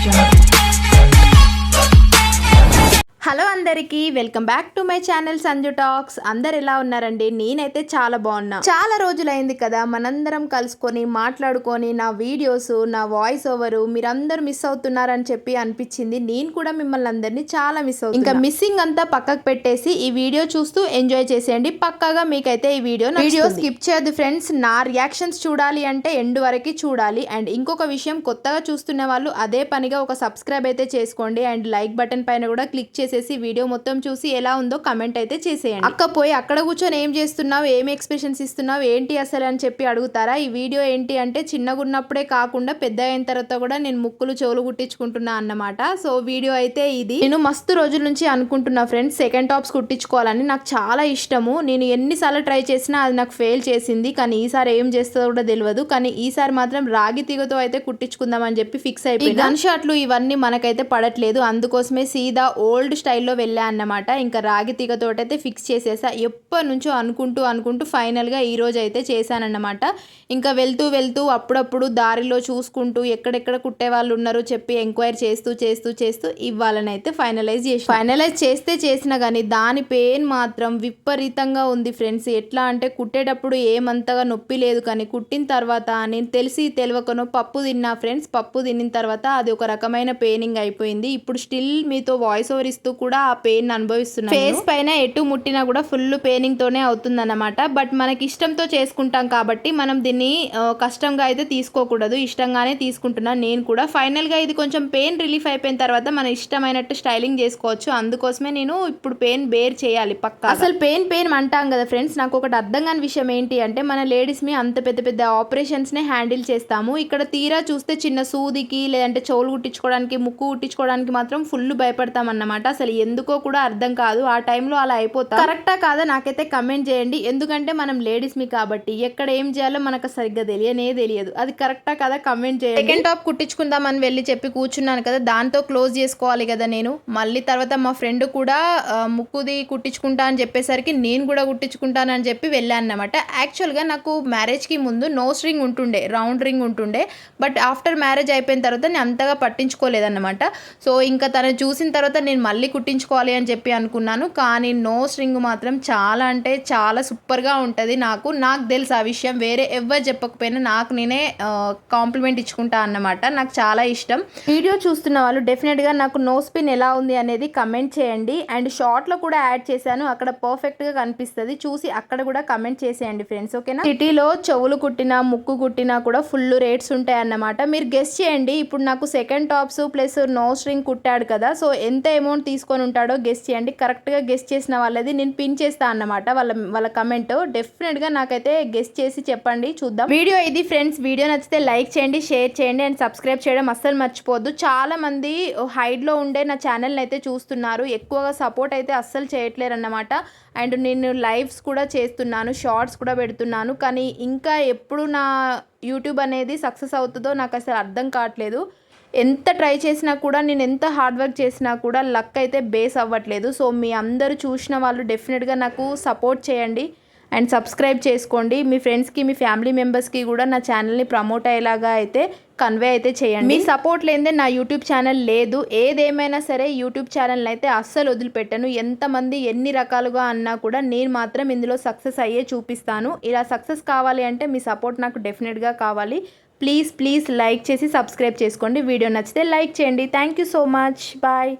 question. Hello అందరికీ welcome back to my channel Sanju talks. అందరు ఎలా ఉన్నారండి? నేనైతే చాలా బాగున్నా. చాలా రోజులైంది కదా మనందరం కలుసుకొని మాట్లాడుకొని నా వీడియోస్ నా వాయిస్ ఓవర్ మీరందరూ మిస్ అవుతున్నారని చెప్పి అనిపించింది. నేను కూడా మిమ్మల్ని అందరినీ చాలా మిస్ అవుతుంది ఇంకా మిస్సింగ్ అంతా పక్కకు పెట్టేసి ఈ వీడియో చూస్తూ ఎంజాయ్ చేసేయండి. పక్కాగా మీకైతే ఈ వీడియో వీడియో స్కిప్ చేయొద్దు ఫ్రెండ్స్. నా రియాక్షన్స్ చూడాలి అంటే ఎండ్ వరకు చూడాలి. అండ్ ఇంకొక విషయం కొత్తగా చూస్తున్న వాళ్ళు అదే పనిగా ఒక సబ్స్క్రైబ్ అయితే చేసుకోండి. అండ్ లైక్ బటన్ పైన కూడా క్లిక్ చేసేసి వీడియో మొత్తం చూసి ఎలా ఉందో కమెంట్ అయితే చేసేయండి. అక్క పోయి అక్కడ కూర్చొని ఏం చేస్తున్నావు? ఏం ఎక్స్ప్రెషన్స్ ఇస్తున్నావు? ఏంటి అసలు అని చెప్పి అడుగుతారా? ఈ వీడియో ఏంటి అంటే చిన్నగా ఉన్నప్పుడే కాకుండా పెద్ద అయిన తర్వాత కూడా నేను ముక్కులు చెవులు కుట్టించుకుంటున్నా అన్నమాట. సో వీడియో అయితే ఇది. నేను మస్తు రోజుల నుంచి అనుకుంటున్నా ఫ్రెండ్స్ సెకండ్ టాప్స్ కుట్టించుకోవాలని. నాకు చాలా ఇష్టము. నేను ఎన్నిసార్లు ట్రై చేసినా అది నాకు ఫెయిల్ చేసింది. కానీ ఈసారి ఏం చేస్తుందో కూడా తెలియదు. కానీ ఈసారి మాత్రం రాగి తీగతో అయితే కుట్టించుకుందాం అని చెప్పి ఫిక్స్ అయిపోయింది గన్ షాట్లు ఇవన్నీ మనకైతే పడట్లేదు. అందుకోసమే సీదా ఓల్డ్ స్టైల్లో వెళ్ళా అన్నమాట. ఇంకా రాగి తీగతోటి అయితే ఫిక్స్ చేసేసా. ఎప్పటి నుంచో అనుకుంటూ అనుకుంటూ ఫైనల్గా ఈ రోజు అయితే చేశానన్నమాట. ఇంకా వెళ్తూ వెళ్తూ అప్పుడప్పుడు దారిలో చూసుకుంటూ ఎక్కడెక్కడ కుట్టే వాళ్ళు ఉన్నారో చెప్పి ఎంక్వైరీ చేస్తూ చేస్తూ చేస్తూ ఇవ్వాలని అయితే ఫైనలైజ్ చేసి ఫైనలైజ్ చేస్తే చేసినా కానీ దాని పెయిన్ మాత్రం విపరీతంగా ఉంది ఫ్రెండ్స్. ఎట్లా అంటే కుట్టేటప్పుడు ఏమంతగా నొప్పి లేదు కానీ కుట్టిన తర్వాత నేను తెలిసి తెలియకనో పప్పు తిన్నా ఫ్రెండ్స్ పప్పు తిన్న తర్వాత అది ఒక రకమైన పెయినింగ్ అయిపోయింది. ఇప్పుడు స్టిల్ మీతో వాయిస్ ఓవర్ ఇస్తూ కూడా ఆ పెయిన్ అనుభవిస్తున్నాను. ఫేస్ పైన ఎటు ముట్టినా కూడా ఫుల్ పెయినింగ్ తోనే అవుతుంది అనమాట బట్ మనకి ఇష్టంతో చేసుకుంటాం కాబట్టి మనం దీన్ని కష్టంగా అయితే తీసుకోకూడదు. ఇష్టంగానే తీసుకుంటున్నాను నేను కూడా. ఫైనల్గా ఇది కొంచెం పెయిన్ రిలీఫ్ అయిపోయిన తర్వాత మన ఇష్టమైనట్టు స్టైలింగ్ చేసుకోవచ్చు. అందుకోసమే నేను ఇప్పుడు పెయిన్ బేర్ చేయాలి పక్కా అసలు పెయిన్ పెయిన్ అంటాం కదా ఫ్రెండ్స్ నాకు ఒకటి అర్థం కాని విషయం ఏంటి అంటే మన లేడీస్ మీ అంత పెద్ద పెద్ద ఆపరేషన్స్ నే హ్యాండిల్ చేస్తాము. ఇక్కడ తీరా చూస్తే చిన్న సూదికి లేదంటే చెవులు కుట్టించుకోవడానికి ముక్కు కుట్టించుకోవడానికి మాత్రం ఫుల్ భయపడతాం అన్నమాట అసలు ఎందుకో కూడా అర్థం కాదు. ఆ టైంలో అలా అయిపోతా. కరెక్టా కాదా? నాకైతే కమెంట్ చేయండి. ఎందుకంటే మనం లేడీస్ మీ కాబట్టి ఎక్కడ ఏం చేయాలో మనకు సరిగ్గా తెలియనే తెలియదు. అది కరెక్టా కదా? కమెంట్ చేయండి. సెకండ్ టాప్ కుట్టించుకుందామని వెళ్ళి చెప్పి కూర్చున్నాను కదా దాంతో క్లోజ్ చేసుకోవాలి కదా నేను. మళ్ళీ తర్వాత మా ఫ్రెండ్ కూడా ముక్కుది కుట్టించుకుంటా అని చెప్పేసరికి నేను కూడా కుట్టించుకుంటానని చెప్పి వెళ్ళాను అనమాట యాక్చువల్గా నాకు మ్యారేజ్కి ముందు నోస్ రింగ్ ఉంటుండే రౌండ్ రింగ్ ఉంటుండే. బట్ ఆఫ్టర్ మ్యారేజ్ అయిపోయిన తర్వాత నేను అంతగా పట్టించుకోలేదన్నమాట. సో ఇంకా తను చూసిన తర్వాత నేను మళ్ళీ కుట్టించుకోవాలి అని చెప్పి అనుకున్నాను. కానీ నో స్ట్రింగ్ మాత్రం చాలా అంటే చాలా సూపర్గా ఉంటుంది నాకు. నాకు తెలుసు ఆ విషయం. వేరే ఎవరు చెప్పకపోయినా నాకు నేనే కాంప్లిమెంట్ ఇచ్చుకుంటా అన్నమాట. నాకు చాలా ఇష్టం. వీడియో చూస్తున్న వాళ్ళు డెఫినెట్గా నాకు నో స్పిన్ ఎలా ఉంది అనేది కమెంట్ చేయండి. అండ్ షార్ట్లో కూడా యాడ్ చేశాను. అక్కడ పర్ఫెక్ట్గా కనిపిస్తుంది. చూసి అక్కడ కూడా కమెంట్ చేసేయండి ఫ్రెండ్స్ ఓకేనా? సిటీలో చెవులు కుట్టినా ముక్కు కుట్టినా కూడా ఫుల్ రేట్స్ ఉంటాయి అన్నమాట. మీరు గెస్ట్ చేయండి. ఇప్పుడు నాకు second tops plus no string కుట్టాడు కదా. సో ఎంత అమౌంట్ తీసుకొని ఉంటాడో గెస్ట్ చేయండి. కరెక్ట్గా గెస్ట్ చేసిన వాళ్ళది నేను పిన్ చేస్తా అన్నమాట. వాళ్ళ వాళ్ళ కమెంట్ డెఫినెట్గా నాకైతే గెస్ట్ చేసి చెప్పండి. చూద్దాం. వీడియో ఇది ఫ్రెండ్స్ వీడియో నచ్చితే లైక్ చేయండి షేర్ చేయండి అండ్ సబ్స్క్రైబ్ చేయడం అస్సలు మర్చిపోద్దు చాలా మంది హైడ్లో ఉండే నా ఛానల్ని అయితే చూస్తున్నారు. ఎక్కువగా సపోర్ట్ అయితే అస్సలు చేయట్లేరు అన్నమాట. అండ్ నేను లైవ్స్ కూడా చేస్తున్నాను షార్ట్స్ కూడా పెడుతున్నాను. కానీ ఇంకా ఎప్పుడు నా యూట్యూబ్ అనేది సక్సెస్ అవుతుందో నాకు అసలు అర్థం కావట్లేదు. ఎంత ట్రై చేసినా కూడా నేను ఎంత హార్డ్ వర్క్ చేసినా కూడా లక్ అయితే బేస్ అవ్వట్లేదు. సో మీ అందరూ చూసిన వాళ్ళు డెఫినెట్గా నాకు సపోర్ట్ చేయండి అండ్ సబ్స్క్రైబ్ చేసుకోండి. మీ ఫ్రెండ్స్కి మీ ఫ్యామిలీ మెంబర్స్కి కూడా నా ఛానల్ని ప్రమోట్ అయ్యేలాగా అయితే కన్వే అయితే చేయండి. మీ సపోర్ట్ లేదే నా యూట్యూబ్ ఛానల్ లేదు. ఏదేమైనా సరే యూట్యూబ్ ఛానల్ అయితే అస్సలు వదిలిపెట్టాను. ఎంతమంది ఎన్ని రకాలుగా అన్నా కూడా నేను మాత్రం ఇందులో సక్సెస్ అయ్యే చూపిస్తాను. ఇలా సక్సెస్ కావాలి అంటే మీ సపోర్ట్ నాకు డెఫినెట్గా కావాలి. ప్లీజ్ ప్లీజ్ లైక్ చేసి సబ్స్క్రైబ్ చేసుకోండి వీడియో నచ్చితే లైక్ చేయండి. Thank you so much bye